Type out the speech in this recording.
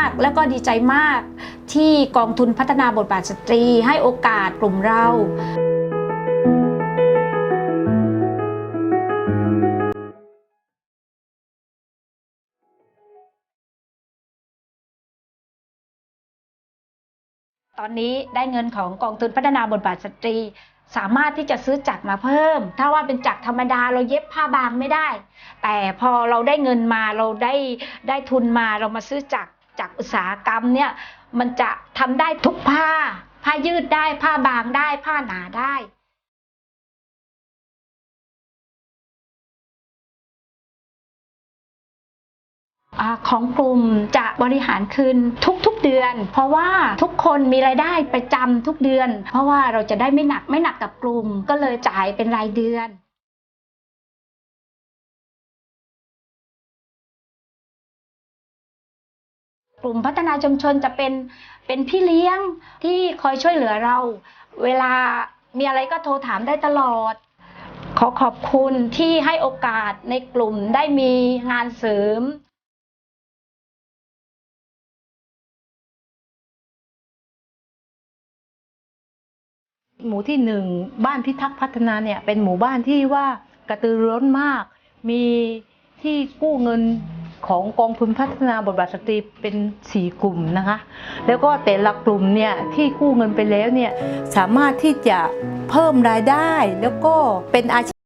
ากแล้วก็ดีใจมาก ที่กองทุนพัฒนาบทบาทสตรี ให้โอกาสกลุ่มเราตอนนี้ได้เงินของกองทุนพัฒนาบทบาทสตรี สามารถที่จะซื้อจักรมาเพิ่ม ถ้าว่าเป็นจักรธรรมดาเราเย็บผ้าบางไม่ได้ แต่พอเราได้เงินมาเราได้ได้ทุนมาเรามาซื้อจักร จากอุตสาหกรรมเนี่ยมันจะทำได้ทุกผ้า ผ้ายืดได้ผ้าบางได้ผ้าหนาได้อของกลุ่มจะบริหารคืนทุกๆเดือน เพราะว่าทุกคนมีรายได้ประจำทุกเดือน เพราะว่าเราจะได้ไม่หนักไม่หนักกับกลุ่ม ก็เลยจ่ายเป็นรายเดือน กลุ่มพัฒนาชุมชนจะเป็นเป็นพี่เลี้ยงที่คอยช่วยเหลือเรา เวลามีอะไรก็โทรถามได้ตลอด ขอขอบคุณที่ให้โอกาสในกลุ่มได้มีงานเสริมหมู่ที่หนึ่งบ้านพิทักษ์พัฒนาเนี่ยเป็นหมู่บ้านที่ว่ากระตือรือร้นมาก มีที่กู้เงิน ของกองทุนพัฒนาบทบาทสตรีเป็นสี่กลุ่มนะคะ แล้วก็แต่ละกลุ่มเนี่ยที่กู้เงินไปแล้วเนี่ยสามารถที่จะเพิ่มรายได้แล้วก็เป็นอาชีพ